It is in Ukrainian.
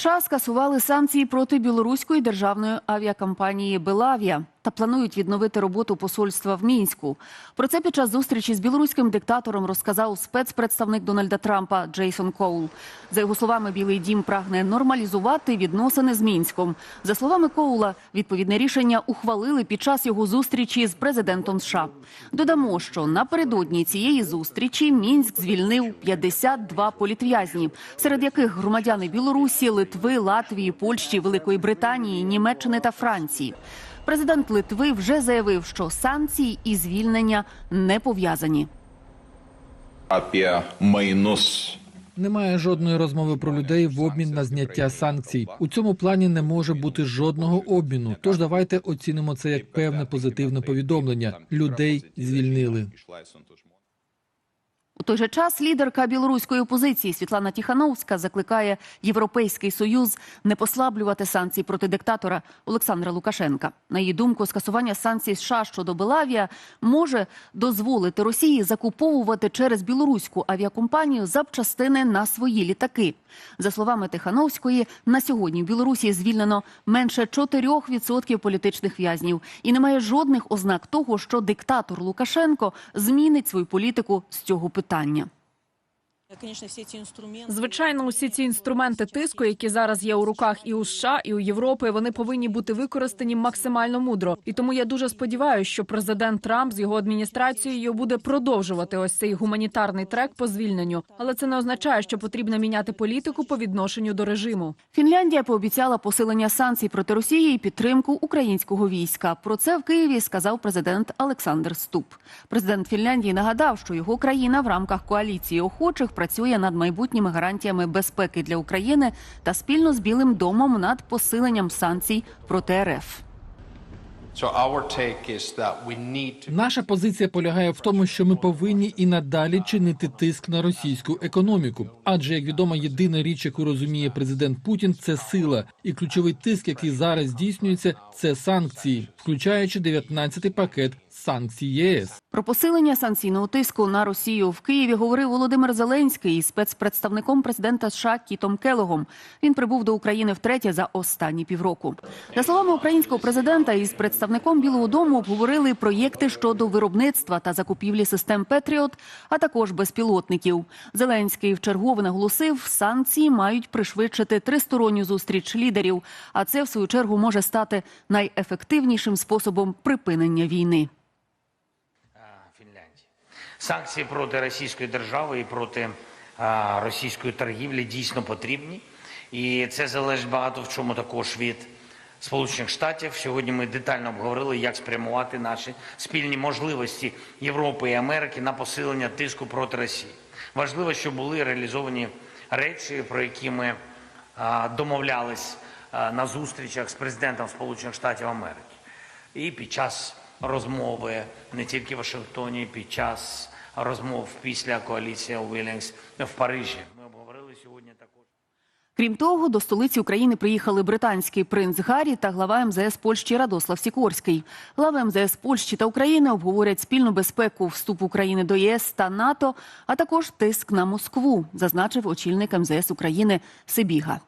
США скасували санкції проти білоруської державної авіакомпанії Белавія та планують відновити роботу посольства в мінську. Про це під час зустрічі з білоруським диктатором розказав спецпредставник Дональда Трампа Джейсон Коул. За його словами, Білий Дім прагне нормалізувати відносини з мінськом. За словами Коула, відповідне рішення ухвалили під час його зустрічі з президентом США. Додамо, що напередодні цієї зустрічі мінськ звільнив 52 політв'язні, серед яких громадяни Білорусі, Литви, Латвії, Польщі, Великої Британії, Німеччини та Франції. Президент Литви вже заявив, що санкції і звільнення не пов'язані. mainus Немає жодної розмови про людей в обмін на зняття санкцій. У цьому плані не може бути жодного обміну. Тож давайте оцінимо це як певне позитивне повідомлення. Людей звільнили. У той же час лідерка білоруської опозиції Світлана Тіхановська закликає Європейський союз не послаблювати санкції проти диктатора Олександра Лукашенка. На її думку, скасування санкцій США щодо Белавія може дозволити Росії закуповувати через білоруську авіакомпанію запчастини на свої літаки. За словами Тихановської, на сьогодні в Білорусі звільнено менше 4% політичних в'язнів, і немає жодних ознак того, що диктатор Лукашенко змінить свою політику з цього питання. Інструменти Звичайно, усі ці інструменти тиску, які зараз є у руках і у США, і у Європи, вони повинні бути використані максимально мудро. І тому я дуже сподіваюся, що президент Трамп з його адміністрацією буде продовжувати ось цей гуманітарний трек по звільненню. Але це не означає, що потрібно міняти політику по відношенню до режиму. Фінляндія пообіцяла посилення санкцій проти Росії і підтримку українського війська. Про це в Києві сказав президент Олександр Ступ. Президент Фінляндії нагадав, що його країна в рамках коаліції охочих працює над майбутніми гарантіями безпеки для України та спільно з Білим домом над посиленням санкцій проти РФ. Наша позиція полягає в тому, що ми повинні і надалі чинити тиск на російську економіку. Адже, як відомо, єдина річ, яку розуміє президент Путін, це сила, і ключовий тиск, який зараз здійснюється, це санкції, включаючи 19-й пакет санкцій ЄС. Про посилення санкційного тиску на Росію в Києві говорив Володимир Зеленський із спецпредставником президента США Кітом Келогом. Він прибув до України втретє за останні півроку. За словами українського президента, із представником Білого Дому обговорили проєкти щодо виробництва та закупівлі систем Петріот, а також безпілотників. Зеленський вчергове наголосив, санкції мають пришвидшити тристоронню зустріч лідерів. А це в свою чергу може стати найефективнішим способом припинення війни. Санкції проти Російської держави і проти російської торгівлі дійсно потрібні. І це залежить багато в чому також від Сполучених Штатів. Сьогодні ми детально обговорили, як спрямувати наші спільні можливості Європи і Америки на посилення тиску проти Росії. Важливо, щоб були реалізовані речі, про які ми домовлялись на зустрічах з президентом Сполучених Штатів Америки і під час розмови не тільки в Вашингтоні, під час розмов після коаліції Уілінгс в Парижі. Ми обговорили сьогодні також. Крім того, до столиці України приїхали британський принц Гаррі та глава МЗС Польщі Радослав Сікорський. Глави МЗС Польщі та України обговорять спільну безпеку вступу України до ЄС та НАТО, а також тиск на Москву, зазначив очільник МЗС України Сибіга.